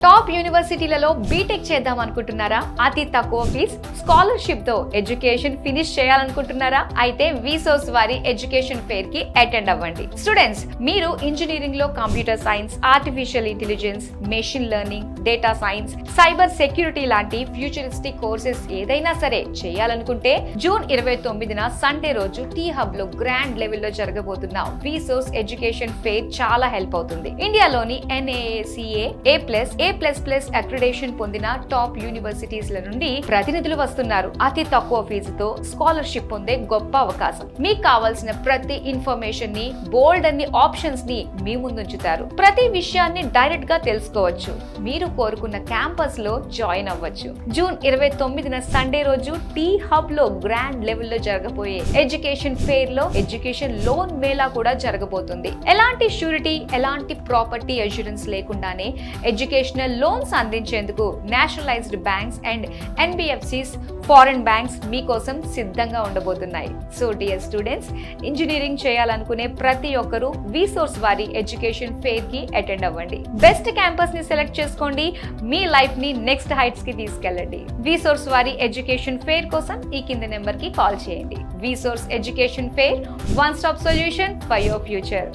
top top యూనివర్సిటీలలో BTech చేద్దాం అనుకుంటున్నారా? అతి తక్కువ ఫీజ్ స్కాలర్షిప్తో ఎడ్యుకేషన్ ఫినిష్ చేయాలనుకుంటున్నారా? అయితే విసోస్ వారి ఎడ్యుకేషన్ ఫేర్కి అటెండ్ అవ్వండి. స్టూడెంట్స్ మీరు ఇంజనీరింగ్లో computer science artificial intelligence machine learning data science cyber security లాంటి ఫ్యూచరిస్టిక్ కోర్సెస్ ఏదైనా సరే చేయాలనుకుంటే జూన్ ఇరవై తొమ్మిదిన సండే రోజు టీ హబ్లో గ్రాండ్ లెవెల్లో జరగబోతున్న వీసోస్ ఎడ్యుకేషన్ ఫేర్ చాలా హెల్ప్ అవుతుంది. ఇండియాలోని NAAC A plus A plus plus accreditation పొందిన టాప్ యూనివర్సిటీస్ల నుండి ప్రతినిధులు వస్తున్నారు. అతి తక్కువ ఫీజుతో స్కాలర్షిప్ పొందే గొప్ప అవకాశం. మీకు కావాల్సిన ప్రతి ఇన్ఫర్మేషన్ని బోల్డ్ అన్ని ఆప్షన్స్ని మీ ముందుంచుతారు. ప్రతి విషయాన్ని డైరెక్ట్గా తెలుసుకోవచ్చు. మీరు కోరుకున్న క్యాంపస్లో జాయిన్ అవ్వచ్చు. జూన్ ఇరవై తొమ్మిదిన సండే రోజు టీ హబ్లో గ్రాండ్ లెవెల్లో జరగబోయే ఎడ్యుకేషన్ ఫెయిర్లో ఎడ్యుకేషన్ లోన్ మేళా కూడా జరగబోతుంది. ఎలాంటి షూరిటీ ఎలాంటి ప్రాపర్టీ అష్యూరెన్స్ లేకుండానే ఎడ్యుకేషనల్ లోన్స్ అందించేందుకు nationalised banks and NBFCs foreign banks మీకోసం సిద్ధంగా ఉండబోతున్నాయి. సో డియర్ స్టూడెంట్స్ ఇంజనీరింగ్ చేయాలనుకునే ప్రతి ఒక్కరూ వీసోర్స్ వారి ఎడ్యుకేషన్ ఫెయిర్కి అటెండ్ అవ్వండి. బెస్ట్ క్యాంపస్ని సెలెక్ట్ చేసుకోండి. మీ లైఫ్ని నెక్స్ట్ హైట్స్కి తీసుకెళ్ళండి. వీసోర్స్ వారి ఎడ్యుకేషన్ ఫేర్ కోసం ఈ కింద నెంబర్కి కాల్ చేయండి. Vsource education fair one stop solution for your future.